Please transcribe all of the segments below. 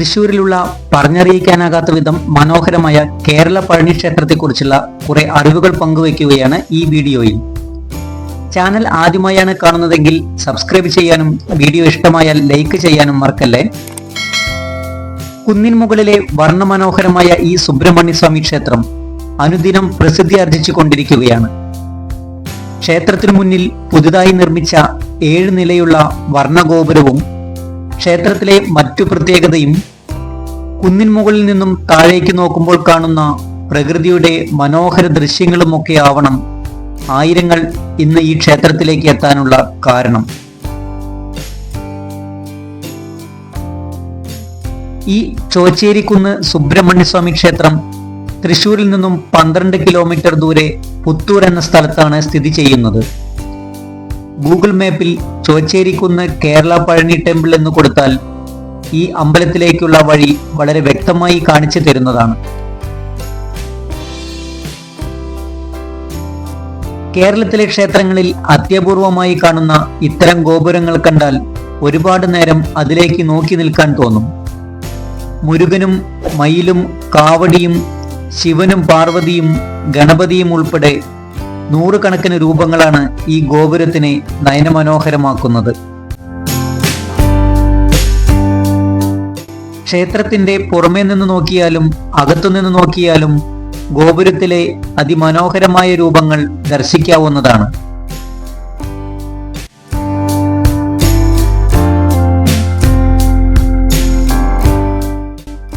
തൃശ്ശൂരിലുള്ള പറഞ്ഞറിയിക്കാനാകാത്ത വിധം മനോഹരമായ കേരള പഴനി ക്ഷേത്രത്തെക്കുറിച്ചുള്ള കുറെ അറിവുകൾ പങ്കുവയ്ക്കുകയാണ് ഈ വീഡിയോയിൽ. ചാനൽ ആദ്യമായാണ് കാണുന്നതെങ്കിൽ സബ്സ്ക്രൈബ് ചെയ്യാനും വീഡിയോ ഇഷ്ടമായാൽ ലൈക്ക് ചെയ്യാനും മറക്കല്ലേ? കുന്നിൻ മുകളിലെ വർണമനോഹരമായ ഈ സുബ്രഹ്മണ്യ സ്വാമി ക്ഷേത്രം അനുദിനം പ്രസിദ്ധി ആർജിച്ചു കൊണ്ടിരിക്കുകയാണ്. ക്ഷേത്രത്തിനു മുന്നിൽ പുതുതായി നിർമ്മിച്ച ഏഴ് നിലയുള്ള വർണഗോപുരവും ക്ഷേത്രത്തിലെ മറ്റു പ്രത്യേകതയും കുന്നിൻ മുകളിൽ നിന്നും താഴേക്ക് നോക്കുമ്പോൾ കാണുന്ന പ്രകൃതിയുടെ മനോഹര ദൃശ്യങ്ങളുമൊക്കെ ആവണം ആയിരങ്ങൾ ഇന്ന് ഈ ക്ഷേത്രത്തിലേക്ക് എത്താനുള്ള കാരണം. ഈ ചോച്ചേരിക്കുന്ന് സുബ്രഹ്മണ്യസ്വാമി ക്ഷേത്രം തൃശൂരിൽ നിന്നും പന്ത്രണ്ട് കിലോമീറ്റർ ദൂരെ പുത്തൂർ എന്ന സ്ഥലത്താണ് സ്ഥിതി ചെയ്യുന്നത്. ഗൂഗിൾ മാപ്പിൽ ചോച്ചേരിക്കുന്ന് കേരള പഴനി ടെമ്പിൾ എന്ന് കൊടുത്താൽ ഈ അമ്പലത്തിലേക്കുള്ള വഴി വളരെ വ്യക്തമായി കാണിച്ചു തരുന്നതാണ്. കേരളത്തിലെ ക്ഷേത്രങ്ങളിൽ അത്യപൂർവമായി കാണുന്ന ഇത്തരം ഗോപുരങ്ങൾ കണ്ടാൽ ഒരുപാട് നേരം അതിലേക്ക് നോക്കി നിൽക്കാൻ തോന്നും. മുരുകനും മയിലും കാവടിയും ശിവനും പാർവതിയും ഗണപതിയും ഉൾപ്പെടെ നൂറുകണക്കിന് രൂപങ്ങളാണ് ഈ ഗോപുരത്തിനെ നയനമനോഹരമാക്കുന്നത്. ക്ഷേത്രത്തിന്റെ പുറമേ നിന്ന് നോക്കിയാലും അകത്തുനിന്ന് നോക്കിയാലും ഗോപുരത്തിലെ അതിമനോഹരമായ രൂപങ്ങൾ ദർശിക്കാവുന്നതാണ്.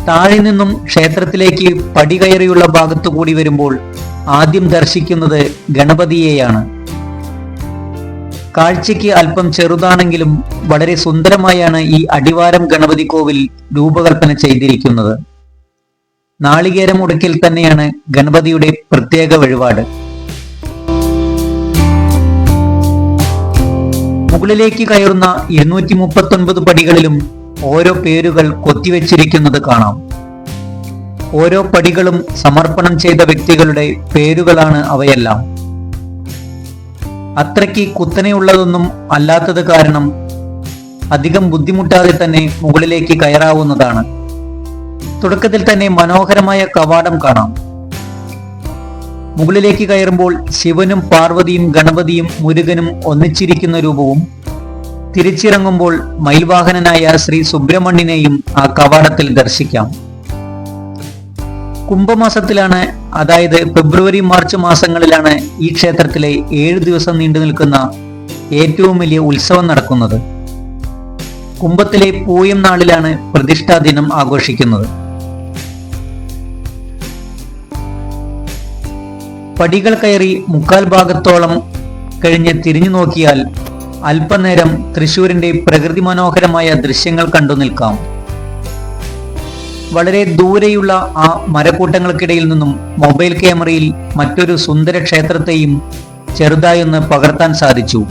താഴെ നിന്നും ക്ഷേത്രത്തിലേക്ക് പടി കയറിയുള്ള ഭാഗത്തു കൂടി വരുമ്പോൾ ആദ്യം ദർശിക്കുന്നത് ഗണപതിയെയാണ്. കാഴ്ചയ്ക്ക് അല്പം ചെറുതാണെങ്കിലും വളരെ സുന്ദരമായാണ് ഈ അടിവാരം ഗണപതി കോവിൽ രൂപകൽപ്പന ചെയ്തിരിക്കുന്നത്. നാളികേരം ഉടക്കിൽ തന്നെയാണ് ഗണപതിയുടെ പ്രത്യേക വഴിപാട്. മുകളിലേക്ക് കയറുന്ന ഇരുന്നൂറ്റി മുപ്പത്തി ഒൻപത് പടികളിലും ഓരോ പേരുകൾ കൊത്തിവെച്ചിരിക്കുന്നത് കാണാം. ഓരോ പടികളും സമർപ്പണം ചെയ്ത വ്യക്തികളുടെ പേരുകളാണ് അവയെല്ലാം. അത്രയ്ക്ക് കുത്തനെയുള്ളതൊന്നും അല്ലാത്തത് കാരണം അധികം ബുദ്ധിമുട്ടാതെ തന്നെ മുകളിലേക്ക് കയറാവുന്നതാണ്. തുടക്കത്തിൽ തന്നെ മനോഹരമായ കവാടം കാണാം. മുകളിലേക്ക് കയറുമ്പോൾ ശിവനും പാർവതിയും ഗണപതിയും മുരുകനും ഒന്നിച്ചിരിക്കുന്ന രൂപവും തിരിച്ചിറങ്ങുമ്പോൾ മയിൽവാഹനനായ ശ്രീ സുബ്രഹ്മണ്യനെയും ആ കവാടത്തിൽ ദർശിക്കാം. കുംഭമാസത്തിലാണ് അതായത് ഫെബ്രുവരി മാർച്ച് മാസങ്ങളിലാണ് ഈ ക്ഷേത്രത്തിലെ ഏഴ് ദിവസം നീണ്ടു നിൽക്കുന്ന ഏറ്റവും വലിയ ഉത്സവം നടക്കുന്നത്. കുംഭത്തിലെ പൂയം നാളിലാണ് പ്രതിഷ്ഠാ ദിനം ആഘോഷിക്കുന്നത്. പടികൾ കയറി മുക്കാൽ ഭാഗത്തോളം കഴിഞ്ഞ് തിരിഞ്ഞു നോക്കിയാൽ അല്പനേരം തൃശൂരിന്റെ പ്രകൃതി മനോഹരമായ ദൃശ്യങ്ങൾ കണ്ടു നിൽക്കാം. വളരെ ദൂരെയുള്ള ആ മരക്കൂട്ടങ്ങൾക്കിടയിൽ നിന്നും മൊബൈൽ ക്യാമറയിൽ മറ്റൊരു സുന്ദര ക്ഷേത്രത്തെയും ചെറുതായൊന്ന് പകർത്താൻ സാധിച്ചു.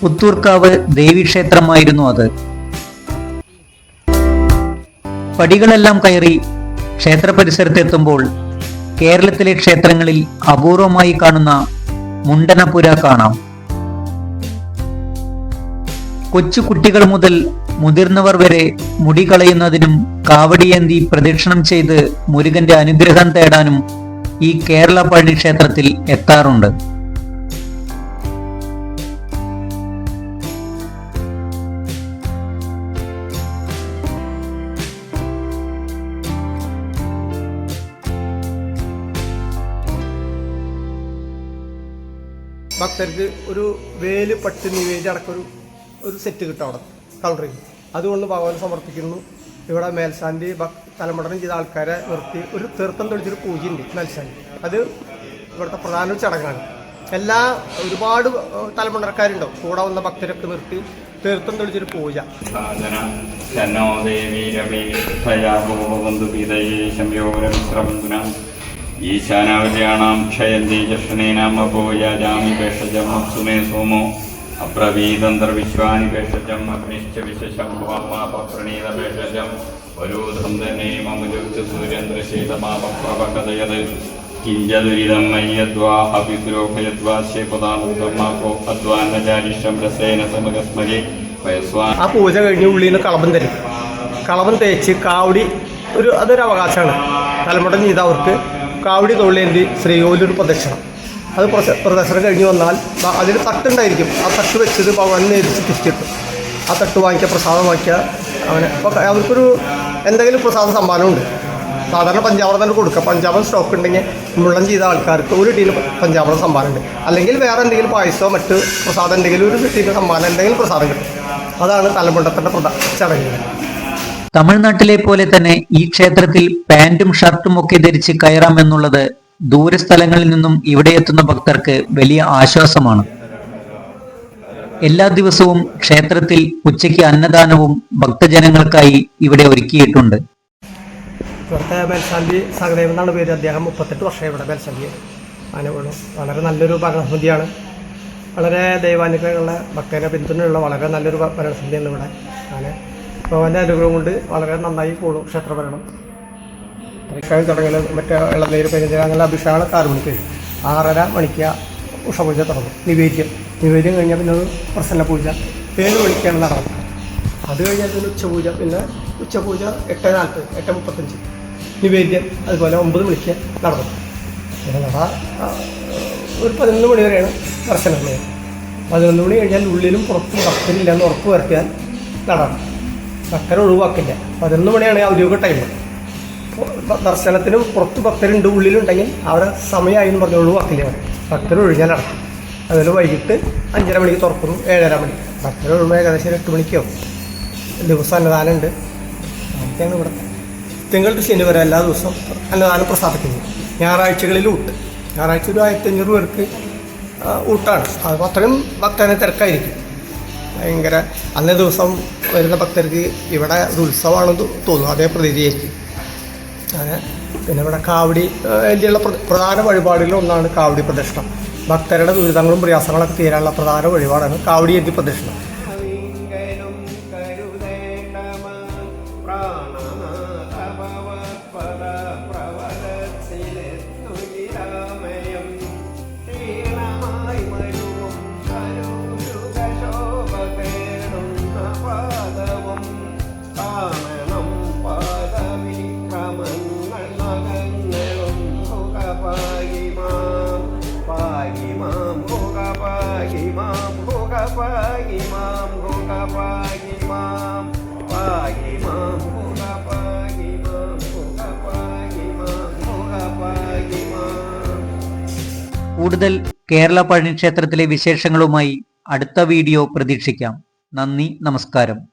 പുത്തൂർക്കാവ് ദേവീക്ഷേത്രമായിരുന്നു അത്. പടികളെല്ലാം കയറി ക്ഷേത്ര പരിസരത്തെത്തുമ്പോൾ കേരളത്തിലെ ക്ഷേത്രങ്ങളിൽ അപൂർവമായി കാണുന്ന മുണ്ടനപുര കാണാം. കൊച്ചു കുട്ടികൾ മുതൽ മുതിർന്നവർ വരെ മുടി കളയുന്നതിനും കാവടിയേന്തി പ്രദക്ഷിണം ചെയ്ത് മുരുകന്റെ അനുഗ്രഹം തേടാനും ഈ കേരള പഴനി ക്ഷേത്രത്തിൽ എത്താറുണ്ട്. ഭക്തർക്ക് ഒരു വേൽ പട്ട് നിവേദ്യം അടക്കം ഒരു ഒരു സെറ്റ് കിട്ടും അവിടെ. കൗണ്ടറിൽ അതുകൊണ്ട് ഭഗവാൻ സമർപ്പിക്കുന്നു. ഇവിടെ മേൽശാന്തി തലമുടനം ചെയ്ത ആൾക്കാരെ നിർത്തി ഒരു തീർത്ഥം തെളിച്ചൊരു പൂജയുണ്ട് മേൽശാന്തി. അത് ഇവിടുത്തെ പ്രധാന ചടങ്ങാണ്. എല്ലാ ഒരുപാട് തലമുണ്ടക്കാരുണ്ടാവും കൂടെ വന്ന ഭക്തരൊക്കെ നിർത്തി തീർത്ഥം തെളിച്ചൊരു പൂജ. സാധന ക്ഷയന്തി ദേവീരവീഭയാഭൂവന്തു പിതയേ ജാമി ഈശാനാവല്യാണാം ക്ഷയന്തി ജഷണേനാം അപോയാജാമി ഭേഷജമപ്സുമേ സോമോ. അബ്രവീതന്ത്രവിശ്വാനി ഭേഷജം അഗ്നിശ്ച വിശശംഭവമാപപ്രണീത ഭേഷജം വരൂധം തന്നെ മമുജുക്ത സൂര്യന്ദ്രശീതമാപപ്രഭകതയത് കിഞ്ചദുരിതം മയ്യദ്വാഹവിദ്രോഹയദ്വാശ്യപദാമുഖമാകോ അദ്വാന്നചാരിഷം രസേന സമകസ്മരെ വയസ്വാ ആ പൂജ കഴിഞ്ഞ് ഉള്ളിൽ നിന്ന് കളവൻ തരും. കളവൻ തേച്ച് കാവടി ഒരു അതൊരു അവകാശമാണ്. തലമുറ ചെയ്തവർക്ക് കാവടി തൊഴിലേന്തി ശ്രീകോലൊരു പ്രദക്ഷിണം. അത് പ്രദ- പ്രദക്ഷിണം കഴിഞ്ഞ് വന്നാൽ അതിൽ തട്ടുണ്ടായിരിക്കും. ആ തട്ട് വെച്ചത് ഭഗവാൻ എരിച്ച് തിരിച്ചിട്ടു ആ തട്ട് വാങ്ങിക്കുക പ്രസാദം വാങ്ങിക്കുക അങ്ങനെ. അപ്പോൾ അവർക്കൊരു എന്തെങ്കിലും പ്രസാദ സമ്മാനമുണ്ട്. സാധാരണ പഞ്ചാബ് തന്നെ കൊടുക്കുക. പഞ്ചാബ് സ്റ്റോക്ക് ഉണ്ടെങ്കിൽ മുള്ളം ചെയ്ത ആൾക്കാർക്ക് ഒരു ടീം പഞ്ചാബ് സമ്മാനമുണ്ട്. അല്ലെങ്കിൽ വേറെ എന്തെങ്കിലും പായസമോ മറ്റ് പ്രസാദം എന്തെങ്കിലും ഒരു ടീം സമ്മാനം എന്തെങ്കിലും പ്രസാദം കിട്ടും. അതാണ് തലമുണ്ടത്തിന്റെ പ്രധാന ചടങ്ങ്. തമിഴ്നാട്ടിലെ പോലെ തന്നെ ഈ ക്ഷേത്രത്തിൽ പാന്റും ഷർട്ടും ഒക്കെ ധരിച്ച് കയറാമെന്നുള്ളത് ദൂരസ്ഥലങ്ങളിൽ നിന്നും ഇവിടെ എത്തുന്ന ഭക്തർക്ക് വലിയ ആശ്വാസമാണ്. എല്ലാ ദിവസവും ക്ഷേത്രത്തിൽ ഉച്ചയ്ക്ക് അന്നദാനവും ഭക്തജനങ്ങൾക്കായി ഇവിടെ ഒരുക്കിയിട്ടുണ്ട്. പേര്. അദ്ദേഹം മുപ്പത്തെട്ട് വർഷം ഇവിടെ വളരെ നല്ലൊരു ഭരണസമിതിയാണ്. വളരെ ദൈവാനുഗ്രഹമുള്ള ഭക്തരെ പിന്തുണയുള്ള വളരെ നല്ലൊരു ഭരണസമിതിയാണ് ഇവിടെ. അങ്ങനെ ഭഗവാന്റെ അനുഗ്രഹം കൊണ്ട് വളരെ നന്നായി പോകും ക്ഷേത്രഭരണം. ഇത്രയും തുടങ്ങിയ മറ്റേ ഇളനീര് പെരുന്തീര അങ്ങനെ അഭിഷേകമാണ് ആറ് മണിക്ക് കഴിയും. ആറര മണിക്ക് ഉഷപൂജ തുടങ്ങും. നിവേദ്യം. നിവേദ്യം കഴിഞ്ഞാൽ പിന്നെ അത് പ്രസന്ന പൂജ. ഏഴ് മണിക്കാണ് നടന്നത്. അത് കഴിഞ്ഞാൽ പിന്നെ ഉച്ചപൂജ. പിന്നെ ഉച്ചപൂജ എട്ട് നാൽപ്പത് എട്ട് മുപ്പത്തഞ്ച്. നിവേദ്യം. അതുപോലെ ഒമ്പത് മണിക്ക് നടക്കും പിന്നെ നട ഒരു പതിനൊന്ന് മണി വരെയാണ് ദർശനം സമയം പതിനൊന്ന് മണി കഴിഞ്ഞാൽ ഉള്ളിലും പുറത്തും ഭക്തരില്ലെന്ന് ഉറപ്പ് വരുത്തിയാൽ നടണം ഭക്തരെ ഒഴിവാക്കില്ല. പതിനൊന്ന് മണിയാണ് ഔദ്യോഗിക ടൈം ദർശനത്തിനും പുറത്ത് ഭക്തരുണ്ട് ഉള്ളിലുണ്ടെങ്കിൽ അവരെ സമയമായി എന്ന് പറഞ്ഞു ഒഴിവാക്കില്ല? അവർ ഭക്തർ നടക്കും അതുപോലെ വൈകിട്ട് അഞ്ചര മണിക്ക് തുറക്കുന്നു ഏഴര മണി. ഭക്തർ ഒഴിവുമ്പോൾ ഏകദേശം എട്ട് മണിക്കോ? ദിവസം അന്നദാനമുണ്ട്. അങ്ങനെയാണ് ഇവിടെ. തിങ്കൾ ശനി വരെ എല്ലാ ദിവസവും അന്നദാനം പ്രസാദിക്കുന്നു. ഞായറാഴ്ചകളിൽ ഊട്ട്. ഞായറാഴ്ച ഒരു ആയിരത്തി അഞ്ഞൂറ് പേർക്ക് ഊട്ടാണ്. അത് അത്രയും ഭക്തനെ തിരക്കായിരിക്കും. ഭയങ്കര അന്നേ ദിവസം വരുന്ന ഭക്തർക്ക് ഇവിടെ ഒരു ഉത്സവമാണെന്ന് തോന്നുന്നു. അതേ പ്രതീതിയായിരിക്കും. അങ്ങനെ പിന്നെ ഇവിടെ കാവടി അതിന്റെയുള്ള പ്രധാന വഴിപാടുകളിൽ ഒന്നാണ് കാവടി പ്രദക്ഷിണം. ഭക്തരുടെ ദുരിതങ്ങളും പ്രയാസങ്ങളൊക്കെ തീരാനുള്ള പ്രധാന വഴിപാടാണ് കാവടി എത്തി പ്രദക്ഷിണം. കൂടുതൽ കേരള പഴനി ക്ഷേത്രത്തിലെ വിശേഷങ്ങളുമായി അടുത്ത വീഡിയോ പ്രതീക്ഷിക്കാം. നന്ദി നമസ്കാരം.